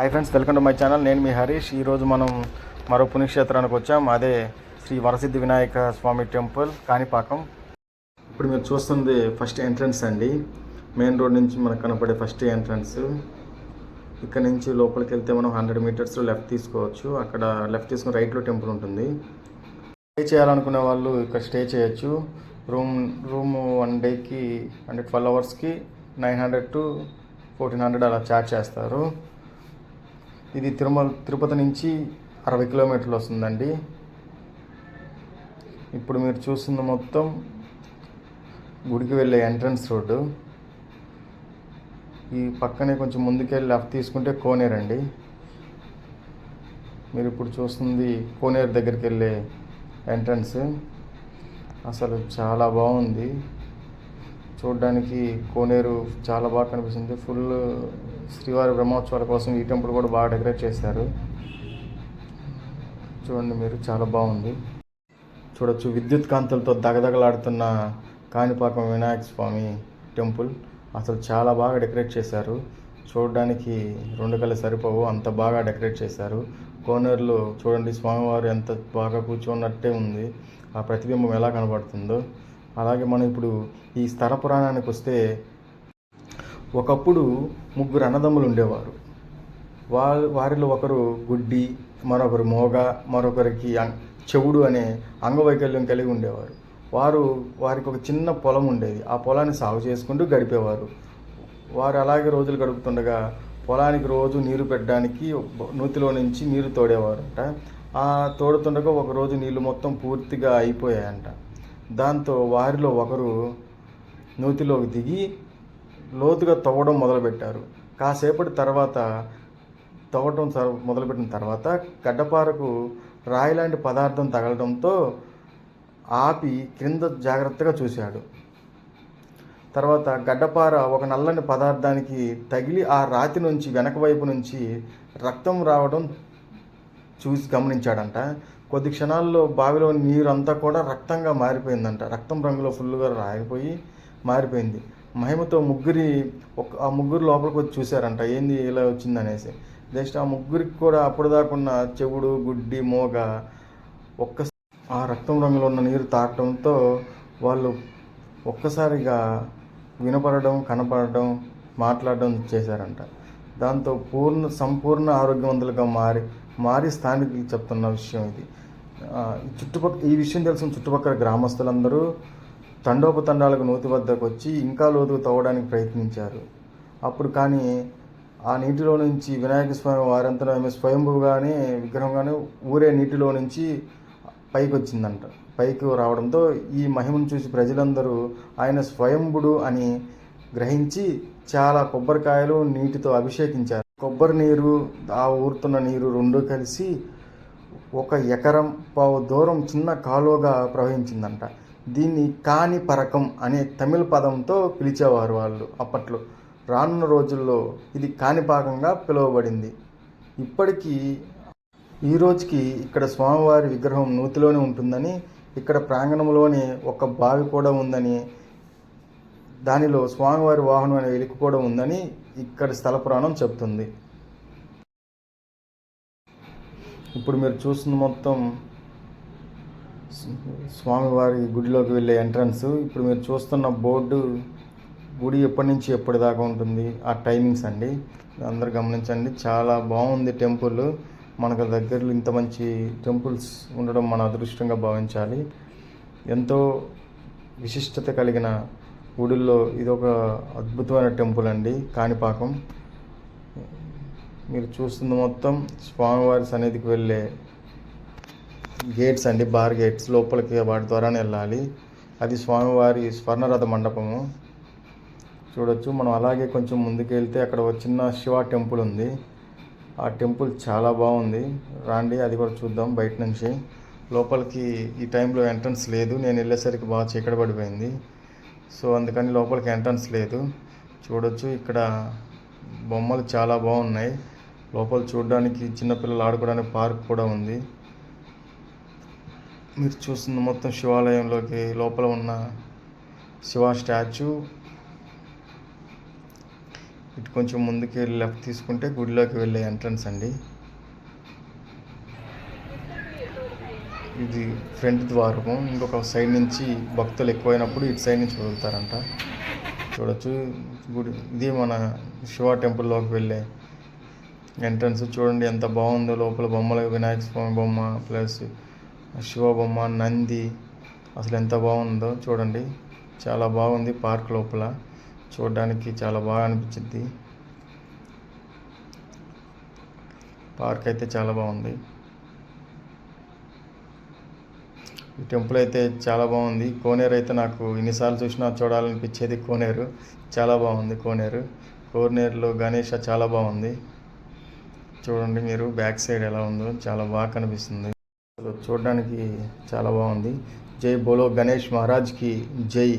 Hi friends welcome to my channel నేను మీ హరీష్. ఈరోజు మనం మరో పుణ్యక్షేత్రానికి వచ్చాం. అదే శ్రీ వరసిద్ధి వినాయక స్వామి టెంపుల్ కాణిపాకం. ఇప్పుడు మీరు చూస్తుంది ఫస్ట్ ఎంట్రన్స్ అండి. మెయిన్ రోడ్ నుంచి మనకు కనపడే ఫస్ట్ ఎంట్రన్స్ ఇక్కడ నుంచి లోపలికి వెళ్తే మనం హండ్రెడ్ మీటర్స్ లెఫ్ట్ తీసుకోవచ్చు. అక్కడ లెఫ్ట్ తీసుకుని రైట్లో టెంపుల్ ఉంటుంది. స్టే చేయాలనుకునే వాళ్ళు ఇక్కడ స్టే చేయొచ్చు. రూమ్ రూమ్ వన్ డేకి అంటే ట్వెల్వ్ అవర్స్కి nine hundred to fourteen hundred అలా ఛార్జ్ చేస్తారు. ఇది తిరుమల తిరుపతి నుంచి అరవై కిలోమీటర్లు వస్తుందండి. ఇప్పుడు మీరు చూస్తున్న మొత్తం గుడికి వెళ్ళే ఎంట్రన్స్ రోడ్డు. ఈ పక్కనే కొంచెం ముందుకెళ్ళి లెఫ్ట్ తీసుకుంటే కోనేరు అండి. మీరు ఇప్పుడు చూస్తుంది కోనేరు దగ్గరికి వెళ్ళే ఎంట్రన్స్. అసలు చాలా బాగుంది. చూడడానికి కోనేరు చాలా బాగా కనిపిస్తుంది. ఫుల్ శ్రీవారి బ్రహ్మోత్సవాల కోసం ఈ టెంపుల్ కూడా బాగా డెకరేట్ చేశారు. చూడండి మీరు చాలా బాగుంది. చూడొచ్చు విద్యుత్ కాంతులతో దగదగలాడుతున్న కాణిపాకం వినాయక స్వామి టెంపుల్ అసలు చాలా బాగా డెకరేట్ చేశారు. చూడడానికి రెండు కళ్ళు సరిపోవు అంత బాగా డెకరేట్ చేశారు. కోనేరులో చూడండి స్వామివారు ఎంత బాగా కూర్చున్నట్టే ఉంది. ఆ ప్రతిబింబం ఎలా కనబడుతుందో. అలాగే మనం ఇప్పుడు ఈ స్థల పురాణానికి వస్తే ఒకప్పుడు ముగ్గురు అన్నదమ్ములు ఉండేవారు. వా వారిలో ఒకరు గుడ్డి మరొకరు మోగ మరొకరికి అం- చెవుడు అనే అంగవైకల్యం కలిగి ఉండేవారు. వారు వారికి ఒక చిన్న పొలం ఉండేది. ఆ పొలాన్ని సాగు చేసుకుంటూ గడిపేవారు. వారు అలాగే రోజులు గడుపుతుండగా పొలానికి రోజు నీరు పెట్టడానికి నూతిలో నుంచి నీరు తోడేవారంట. ఆ తోడుతుండగా ఒక రోజు మొత్తం పూర్తిగా అయిపోయాయంట. దాంతో వారిలో ఒకరు నూతిలోకి దిగి లోతుగా తవ్వడం మొదలుపెట్టారు. కాసేపటి తర్వాత తవ్వటం మొదలుపెట్టిన తర్వాత గడ్డపారకు రాయి లాంటి పదార్థం తగలడంతో ఆపి క్రింద జాగ్రత్తగా చూశాడు. తర్వాత గడ్డపార ఒక నల్లని పదార్థానికి తగిలి ఆ రాతి నుంచి వెనక వైపు నుంచి రక్తం రావడం చూసి గమనించాడంట. కొద్ది క్షణాల్లో బావిలో నీరంతా కూడా రక్తంగా మారిపోయిందంట. రక్తం రంగులో ఫుల్గా రాగిపోయి మారిపోయింది. మహిమతో ముగ్గురి ఒక ఆ ముగ్గురు లోపలికి వచ్చి చూశారంట. ఏంది ఇలా వచ్చిందనేసి. జస్ట్ ఆ ముగ్గురికి కూడా అప్పుడు దాకున్న చెవుడు గుడ్డి మోగ ఒక్క ఆ రక్తం రంగులో ఉన్న నీరు తాకడంతో వాళ్ళు ఒక్కసారిగా వినపడడం కనపడడం మాట్లాడడం చేశారంట. దాంతో పూర్ణ సంపూర్ణ ఆరోగ్యవంతులుగా మారి మారి స్థానికులు చెప్తున్న విషయం ఇది. చుట్టుపక్క ఈ చుట్టుపక్కల ఈ విషయం తెలిసిన చుట్టుపక్కల గ్రామస్తులందరూ తండోపతండాలకు నూతి వద్దకు వచ్చి ఇంకా లోతుకు తవ్వడానికి ప్రయత్నించారు. అప్పుడు కానీ ఆ నీటిలో నుంచి వినాయక స్వామి వారంతా స్వయంభుగానే విగ్రహంగానే ఊరే నీటిలో నుంచి పైకి వచ్చిందంట పైకి రావడంతో ఈ మహిమను చూసి ప్రజలందరూ ఆయన స్వయంభుడు అని గ్రహించి చాలా కొబ్బరికాయలు నీటితో అభిషేకించారు. కొబ్బరి నీరు ఆ ఊరుతున్న నీరు రెండు కలిసి ఒక ఎకరం పావు దూరం చిన్న కాలువగా ప్రవహించిందంట. దీన్ని కాని పరకం అనే తమిళ పదంతో పిలిచేవారు వాళ్ళు అప్పట్లో. రానున్న రోజుల్లో ఇది కాణిపాకంగా పిలువబడింది. ఇప్పటికీ ఈ రోజుకి ఇక్కడ స్వామివారి విగ్రహం నూతిలోనే ఉంటుందని ఇక్కడ ప్రాంగణంలోనే ఒక బావి కూడా ఉందని దానిలో స్వామివారి వాహనం అనే వెలుగు కూడా ఉందని ఇక్కడ స్థల పురాణం చెప్తుంది. ఇప్పుడు మీరు చూస్తున్న మొత్తం స్వామివారి గుడిలోకి వెళ్ళే ఎంట్రన్స్ ఇప్పుడు మీరు చూస్తున్న బోర్డు గుడి ఎప్పటి నుంచి ఎప్పటిదాకా ఉంటుంది ఆ టైమింగ్స్ అండి. అందరు గమనించండి చాలా బాగుంది టెంపుల్. మనకు దగ్గరలో ఇంత మంచి టెంపుల్స్ ఉండడం మన అదృష్టంగా భావించాలి. ఎంతో విశిష్టత కలిగిన గుడుల్లో ఇది ఒక అద్భుతమైన టెంపుల్ అండి కాణిపాకం. మీరు చూస్తుంది మొత్తం స్వామివారి సన్నిధికి వెళ్ళే గేట్స్ అండి బార్ గేట్స్. లోపలికి వాటి ద్వారానే వెళ్ళాలి. అది స్వామివారి స్వర్ణరథ మండపము. చూడొచ్చు మనం అలాగే కొంచెం ముందుకు వెళ్తే అక్కడ ఒక చిన్న శివ టెంపుల్ ఉంది. ఆ టెంపుల్ చాలా బాగుంది. రాండి అది కూడా చూద్దాం బయట నుంచి. లోపలికి ఈ టైంలో ఎంట్రన్స్ లేదు. నేను వెళ్ళేసరికి బాగా చీకటి పడిపోయింది. సో అందుకని లోపలికి ఎంట్రన్స్ లేదు. చూడొచ్చు ఇక్కడ బొమ్మలు చాలా బాగున్నాయి. లోపల చూడడానికి చిన్నపిల్లలు ఆడుకోవడానికి పార్క్ కూడా ఉంది. మీరు చూస్తున్న మొత్తం శివాలయంలోకి లోపల ఉన్న శివ స్టాచ్యూ. ఇటు కొంచెం ముందుకి లెఫ్ట్ తీసుకుంటే గుడిలోకి వెళ్ళే ఎంట్రన్స్ అండి. ఇది ఫ్రంట్ ద్వారము. ఇంకొక సైడ్ నుంచి భక్తులు ఎక్కువైనప్పుడు ఇటు సైడ్ నుంచి వదులుతారంట చూడొచ్చు. గుడి ఇది మన శివ టెంపుల్లోకి వెళ్ళే ఎంట్రన్స్. చూడండి ఎంత బాగుందో. లోపల బొమ్మలు వినాయక స్వామి బొమ్మ ప్లస్ శివ బొమ్మ నంది. అసలు ఎంత బాగుందో చూడండి. చాలా బాగుంది పార్క్ లోపల. చూడడానికి చాలా బాగా అనిపించింది పార్క్ అయితే చాలా బాగుంది. ఈ టెంపుల్ అయితే చాలా బాగుంది. కోనేరు అయితే నాకు ఎన్నిసార్లు చూసినా చూడాలనిపించేది కోనేరు. చాలా బాగుంది కోనేరు. కోనేరులో గణేష చాలా బాగుంది. చూడండి మీరు బ్యాక్ సైడ్ ఎలా ఉందో చాలా బాగా కనిపిస్తుంది. అసలు చూడడానికి చాలా బాగుంది. జై బోలో గణేష్ మహారాజ్కి జై.